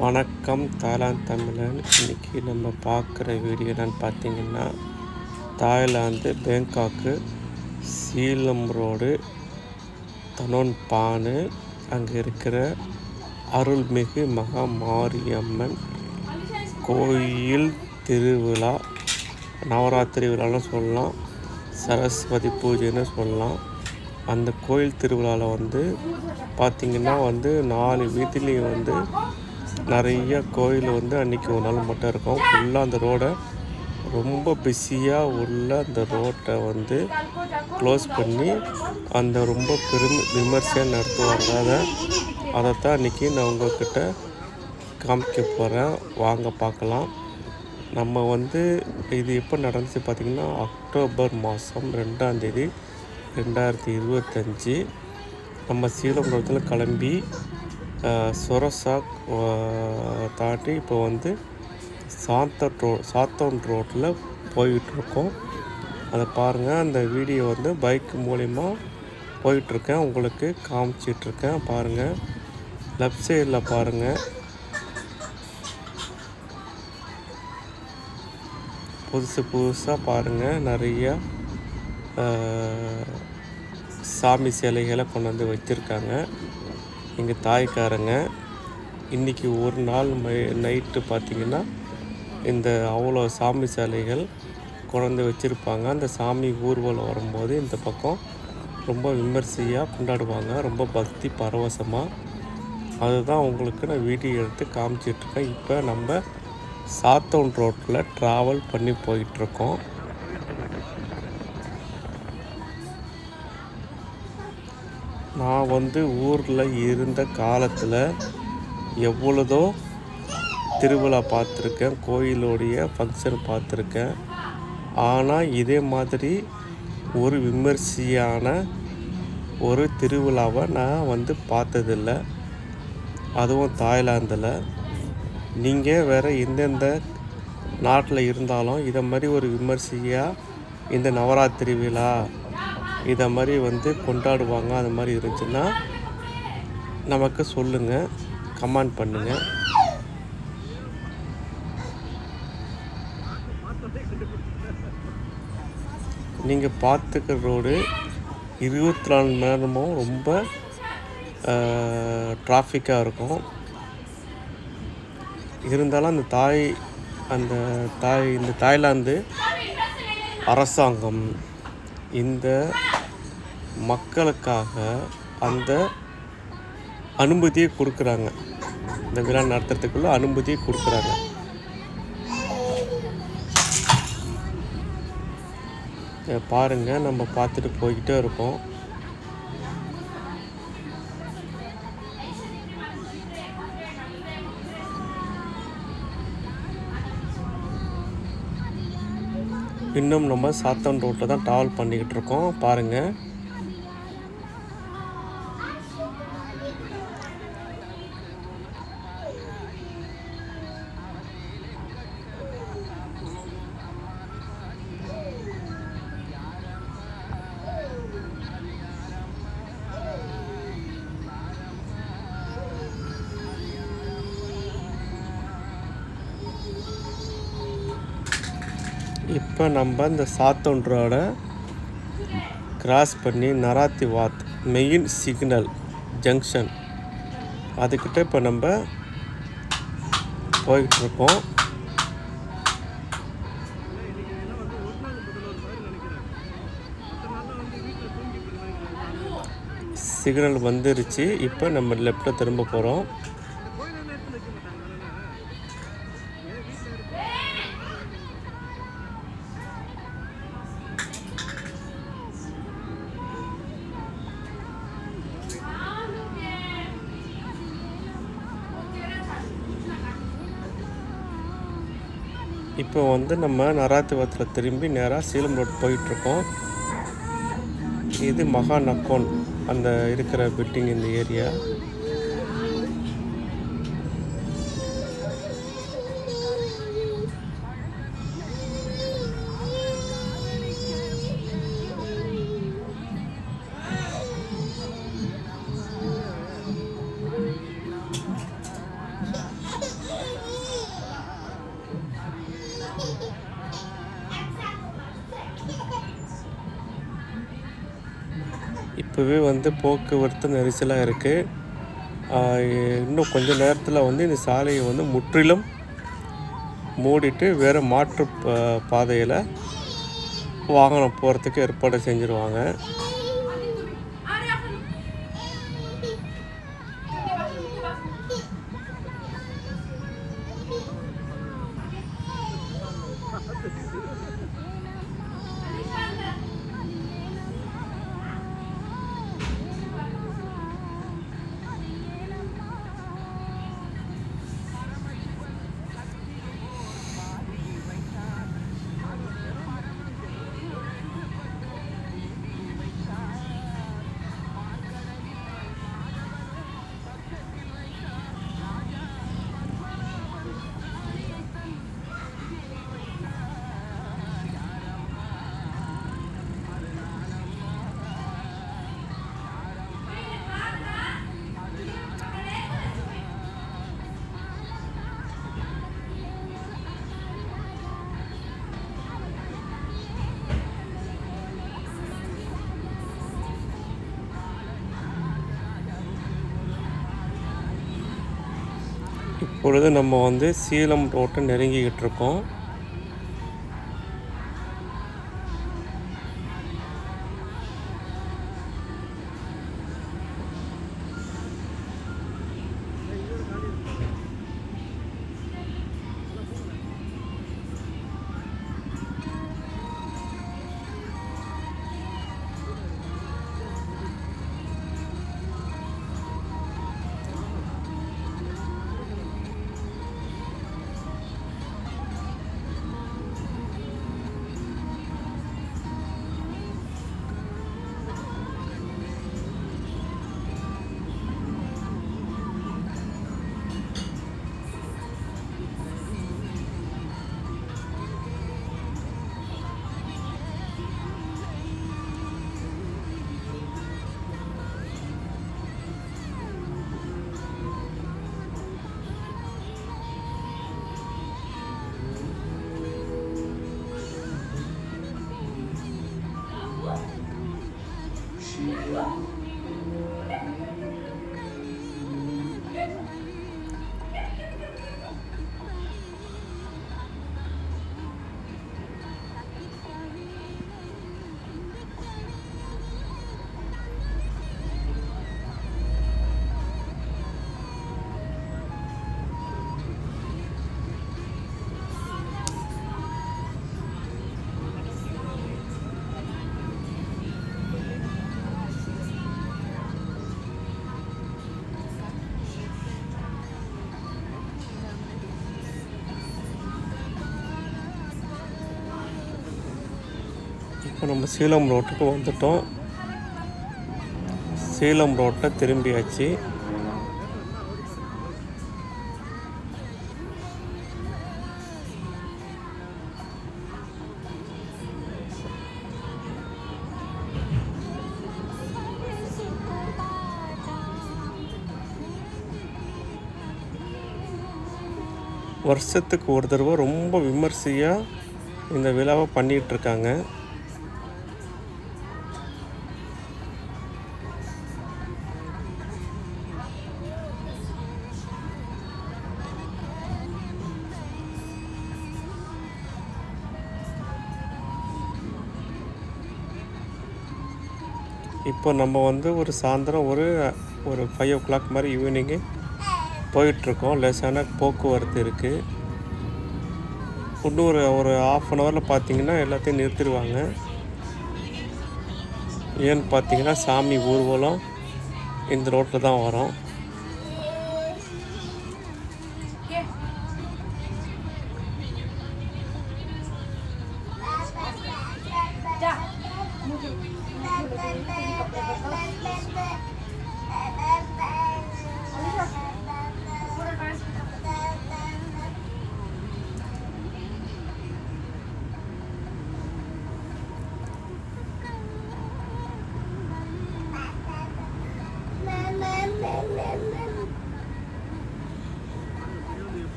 வணக்கம் தாய்லாந்து தமிழன். இன்றைக்கி நம்ம பார்க்குற வீடியோ என்னன்னு பார்த்தீங்கன்னா தாய்லாந்து பேங்காக்கு சீலம் ரோடு தனோன் பானு அங்கே இருக்கிற அருள்மிகு மகா மாரியம்மன் கோயில் திருவிழா நவராத்திரி விழான்னு சொல்லலாம் சரஸ்வதி பூஜைன்னு சொல்லலாம். அந்த கோயில் திருவிழாவில் வந்து பார்த்திங்கன்னா வந்து நாலு வீட்டிலையும் வந்து நிறைய கோயில் வந்து அன்றைக்கி ஒரு நாள் மட்டும் இருக்கும். ஃபுல்லாக அந்த ரோடை ரொம்ப பிஸியாக உள்ள அந்த ரோட்டை வந்து க்ளோஸ் பண்ணி அந்த ரொம்ப பெரும் விமர்சையாக நடத்துவாங்க. அதை அதைத்தான் அன்றைக்கி நான் உங்கள்கிட்ட காமிக்க போகிறேன் வாங்க பார்க்கலாம். நம்ம வந்து இது எப்போ நடந்துச்சு பார்த்திங்கன்னா அக்டோபர் மாதம் ரெண்டாந்தேதி ரெண்டாயிரத்தி இருபத்தஞ்சி. நம்ம சீலம்பரத்தில் கிளம்பி சொரசாக் தாண்டி இப்போ வந்து சாத்தன் ரோ சாத்தோன் ரோட்டில் போயிட்டுருக்கோம் அதை பாருங்கள் அந்த வீடியோ வந்து பைக் மூலிமா போயிட்டுருக்கேன் உங்களுக்கு காமிச்சிட்ருக்கேன் பாருங்கள் லெஃப்ட் சைடில் பாருங்கள் புதுசு புதுசாக பாருங்கள் நிறையா சாமி சிலைகளை கொண்டு வந்து வச்சுருக்காங்க. எங்கள் தாய்க்காரங்க இன்றைக்கி ஒரு நாள் மை நைட்டு பார்த்திங்கன்னா இந்த அவ்வளோ சாமி சிலைகள் குழந்தை வச்சுருப்பாங்க. அந்த சாமி ஊர்வலம் வரும்போது இந்த பக்கம் ரொம்ப விமர்சையாக கொண்டாடுவாங்க. ரொம்ப பக்தி பரவசமாக அதுதான் உங்களுக்கு நான் வீடியோ எடுத்து காமிச்சிட்ருக்கேன் இப்போ நம்ம சாத்தோன் ரோட்டில் ட்ராவல் பண்ணி போயிட்டுருக்கோம் நான் வந்து ஊரில் இருந்த காலத்தில் எவ்வளதோ திருவிழா பார்த்துருக்கேன் கோயிலுடைய ஃபங்க்ஷன் பார்த்துருக்கேன். ஆனால் இதே மாதிரி ஒரு விமர்சையான ஒரு திருவிழாவை நான் வந்து பார்த்ததில்ல. அதுவும் தாய்லாந்தில். நீங்கள் வேறு எந்தெந்த நாட்டில் இருந்தாலும் இதை மாதிரி ஒரு விமர்சையாக இந்த நவராத்திரி விழா இதை மாதிரி வந்து கொண்டாடுவாங்க அது மாதிரி இருந்துச்சுன்னா நமக்கு சொல்லுங்கள் கமெண்ட் பண்ணுங்கள் நீங்கள் பார்த்துக்கிற ரோடு இருபத்தி நாலு மணி நேரமும் ரொம்ப டிராஃபிக்காக இருக்கும். இருந்தாலும் அந்த தாய் அந்த தாய் இந்த தாய்லாந்து அரசாங்கம் இந்த மக்களுக்காக அந்த அனுமதியை கொடுக்குறாங்க. இந்த விழா நடத்துறதுக்குள்ள அனுமதியை கொடுக்குறாங்க. பாருங்கள் நம்ம பார்த்துட்டு போய்கிட்டே இருக்கோம். இன்னும் நம்ம சாத்தன் ரோட்டில் தான் ட்ராவல் பண்ணிக்கிட்டு இருக்கோம். பாருங்கள் இப்போ நம்ம இந்த சாத்தொன்றோட கிராஸ் பண்ணி நராத்தி வாத் மெயின் சிக்னல் ஜங்ஷன் அதுக்கிட்ட இப்போ நம்ம போய்கிட்டுருக்கோம் சிக்னல் வந்துருச்சு. இப்போ நம்ம லெஃப்டில் திரும்ப போகிறோம் இப்போ வந்து நம்ம நராத்திவத்தில் திரும்பி நேராக சீலம் ரோட் போயிட்டுருக்கோம். இது மகா நக்கோன். அந்த இருக்கிற பில்டிங் இந்த ஏரியா இப்போவே வந்து போக்குவரத்து நெரிசலாக இருக்குது இன்னும் கொஞ்ச நேரத்தில் வந்து இந்த சாலையை வந்து முற்றிலும் மூடிட்டு வேறு மாற்று பாதையில் வாகனம் போகிறதுக்கு ஏற்பாடு செஞ்சுருவாங்க. இப்பொழுது நம்ம வந்து சீலம் ரோட்டை நெருங்கிக்கிட்டு இருக்கோம். இப்போ நம்ம சீலம் ரோட்டுக்கு வந்துட்டோம். சீலம் ரோட்டில் திரும்பியாச்சு. வருஷத்துக்கு ஒரு தடவை ரொம்ப விமர்சையாக இந்த விழாவை பண்ணிகிட்ருக்காங்க இப்போ நம்ம வந்து ஒரு சாயந்தரம் ஒரு ஒரு ஃபைவ் ஓ கிளாக் மாதிரி ஈவினிங்கு போயிட்டுருக்கோம். லேசான போக்குவரத்து இருக்குது இன்னும் ஒரு ஒரு ஆஃப் அன் ஹவரில் பார்த்தீங்கன்னா எல்லாத்தையும் நிறுத்திடுவாங்க. ஏன்னு பார்த்தீங்கன்னா சாமி ஊர்வலம் இந்த ரோட்டில் தான் வரும்.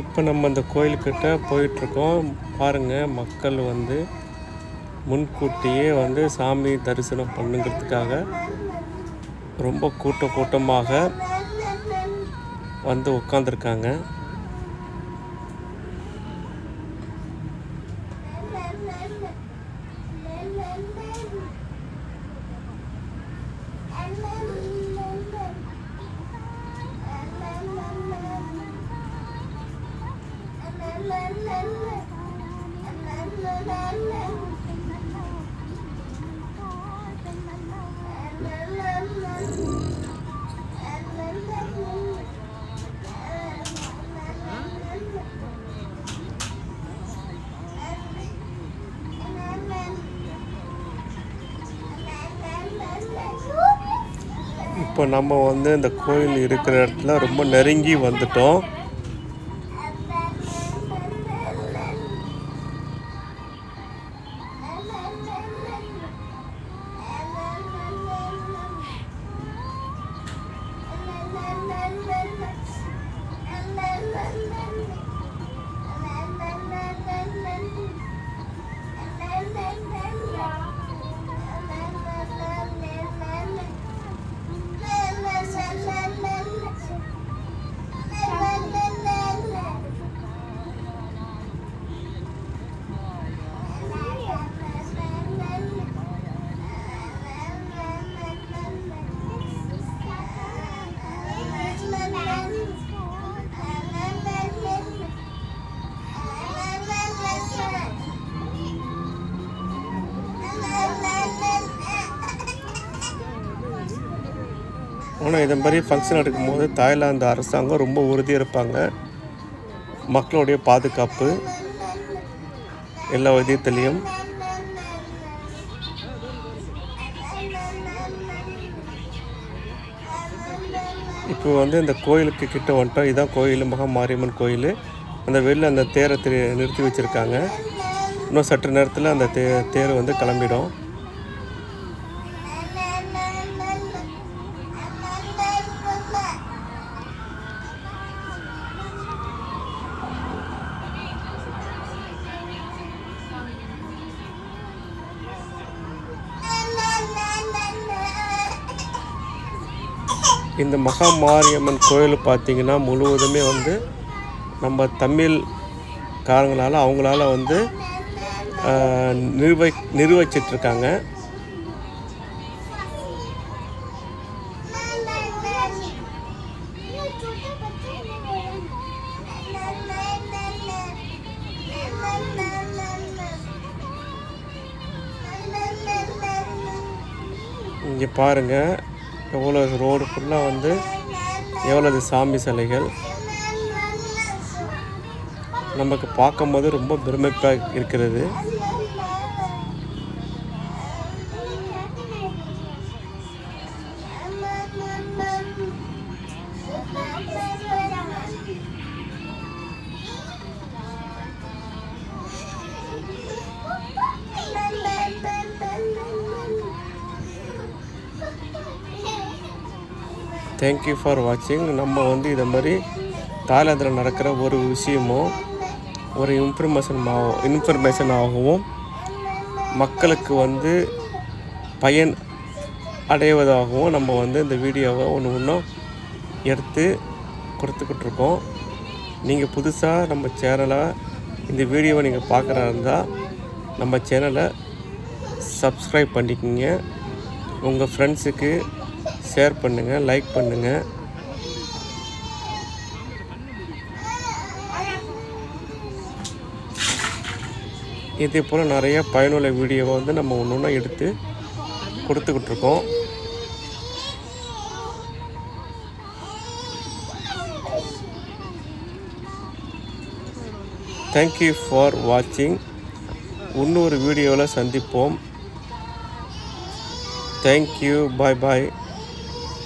இப்போ நம்ம அந்த கோயிலுக்கிட்ட போயிட்டுருக்கோம். பாருங்கள் மக்கள் வந்து முன்கூட்டியே வந்து சாமி தரிசனம் பண்ணுங்கிறதுக்காக ரொம்ப கூட்ட கூட்டமாக வந்து உட்காந்துருக்காங்க இப்போ நம்ம வந்து இந்த கோயில் இருக்கிற இடத்துல ரொம்ப நெருங்கி வந்துட்டோம். ஆனால் இதை மாதிரி ஃபங்க்ஷன் நடக்கும்போது தாய்லாந்து அரசாங்கம் ரொம்ப உறுதியாக இருப்பாங்க. மக்களுடைய பாதுகாப்பு எல்லா விதத்துலேயும். இப்போ வந்து இந்த கோயிலுக்கு கிட்ட வந்துட்டோம். இதுதான் கோயில் மகா மாரியம்மன் கோயில். அந்த வெளில அந்த தேரை திரு- நிறுத்தி வச்சுருக்காங்க. இன்னும் சற்று நேரத்தில் அந்த தே தேர் வந்து கிளம்பிடும். இந்த மகா மாரியம்மன் கோயில் பார்த்தீங்கன்னா முழுவதுமே வந்து நம்ம தமிழ் காரங்களால் அவங்களால வந்து ஆஹ், நிர்வகி நிர்வகிச்சிட்ருக்காங்க இங்கே பாருங்கள் எவ்வளோ ரோடு ஃபுல்லாக வந்து எவ்வளவு சாமி சிலைகள்? நமக்கு பார்க்கும்போது ரொம்ப பெருமைப்பாக இருக்கிறது. தேங்க்யூ ஃபார் வாட்சிங் நம்ம வந்து இதை மாதிரி தாய்லாந்தில் நடக்கிற ஒரு விஷயமும் ஒரு இன்ஃபர்மேஷன் இன்ஃபர்மேஷன் ஆகவும் மக்களுக்கு வந்து பயன் அடைவதாகவும் நம்ம வந்து இந்த வீடியோவை ஒன்று ஒன்றும் எடுத்து கொடுத்துக்கிட்டு இருக்கோம். நீங்கள் புதுசாக நம்ம சேனலை இந்த வீடியோவை நீங்கள் பார்க்குறா இருந்தால் நம்ம சேனலை சப்ஸ்கிரைப் பண்ணிக்கோங்க. உங்கள் ஃப்ரெண்ட்ஸுக்கு ஷேர் பண்ணுங்கள் லைக் பண்ணுங்கள் இதே போல் நிறைய பயனுள்ள வீடியோவை வந்து நம்ம ஒன்று ஒன்றா எடுத்து கொடுத்துக்கிட்ருக்கோம் தேங்க்யூ ஃபார் வாட்சிங் இன்னொரு வீடியோவில் சந்திப்போம். தேங்க்யூ பாய் பாய்